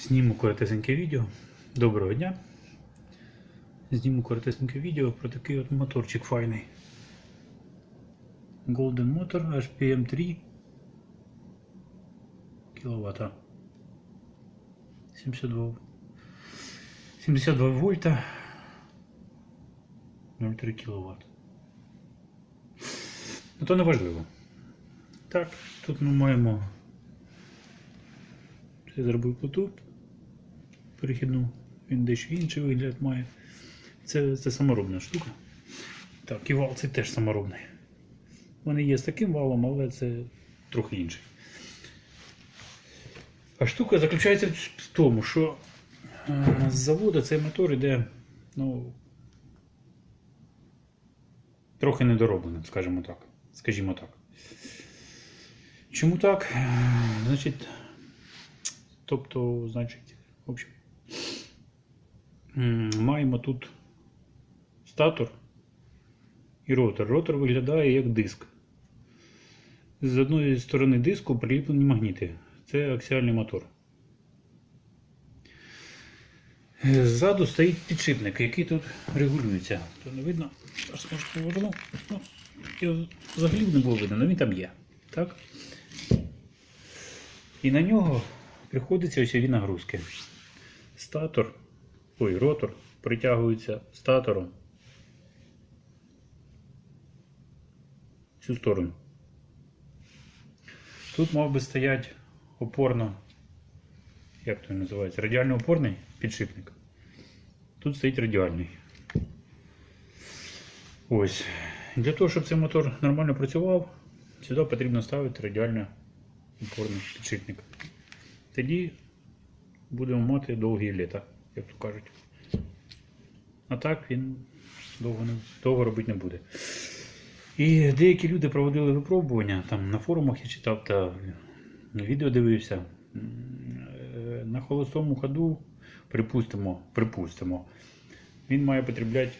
Зніму коротесеньке відео. Доброго дня. Зніму коротесеньке відео про такий от моторчик файний. Golden Motor HPM 3 кВт. 72 72 вольта 0,3 кВт. Ну то не важливо. Так, тут ми маємо я зробив плиту перехідну, він дещо інший вигляд має. Це, це саморобна штука. Так, і вал це теж саморобний. Вони є з таким валом, але це трохи інший. А штука заключається в тому, що е, з заводу цей мотор іде, ну, трохи недоробленим, скажімо так. Скажімо так. Чому так? Е, Значить, Тобто, значить, в общем, маємо тут статор і ротор. Ротор виглядає як диск. З одної сторони диску приліплені магніти. Це аксіальний мотор. Ззаду стоїть підшипник, який тут регулюється. То не видно. Зараз може поверну. Ну, взагалі не було видно, але він там є. Так? І на нього приходиться осьові нагрузки. Статор, ой, ротор притягується статором в цю сторону. Тут мав би стояти опорно, як то називається, радіально опорний підшипник. Тут стоїть радіальний. Ось. Для того, щоб цей мотор нормально працював, сюди потрібно ставити радіально опорний підшипник. Тоді будемо мати довгі літа, як то кажуть. А так він довго, не, довго робити не буде. І деякі люди проводили випробування, там на форумах я читав та відео дивився. Е, На холостому ходу, припустимо, припустимо, він має потребляти,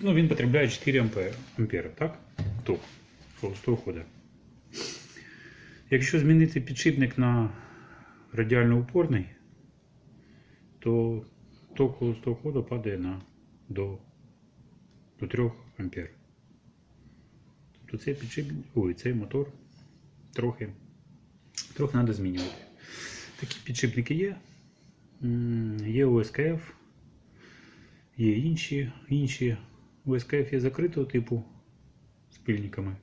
ну він потребляє 4 ампери, ампери так? Ток холостого ходу. Якщо змінити підшипник на радіально упорний, то ток холостого ходу падає на до, до 3 ампер. Тобто цей підшипник, ой, цей мотор трохи, трохи треба змінювати. Такі підшипники є. Є ОСКФ, є інші, інші. ОСКФ є закритого типу з пильниками.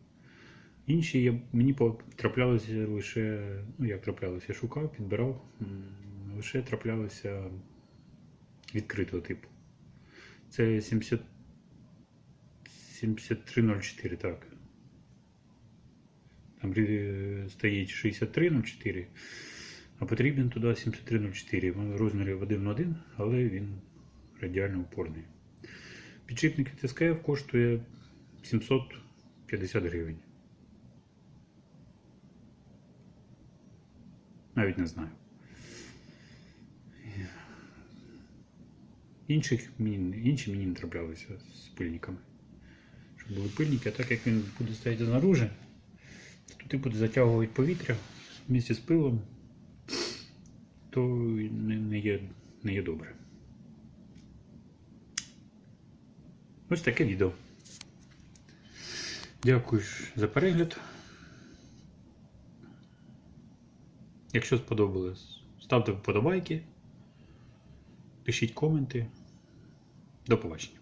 Інші я, мені траплялися лише, ну як траплялося, я шукав, підбирав, лише траплялося відкритого типу. Це 70, 7304, так. Там стоїть 6304, а потрібен туди 7304. Він розмірі 1 на 1, але він радіально упорний. Підшипник від СКФ коштує 750 гривень. Навіть не знаю. Інших мені, інші мені не траплялися з пильниками. Щоб були пильники, а так як він буде стояти знаружи, то туди буде затягувати повітря місці з пилом, то не, не, є, не є добре. Ось таке відео. Дякую за перегляд. Якщо сподобалось, ставте вподобайки, пишіть коменти. До побачення.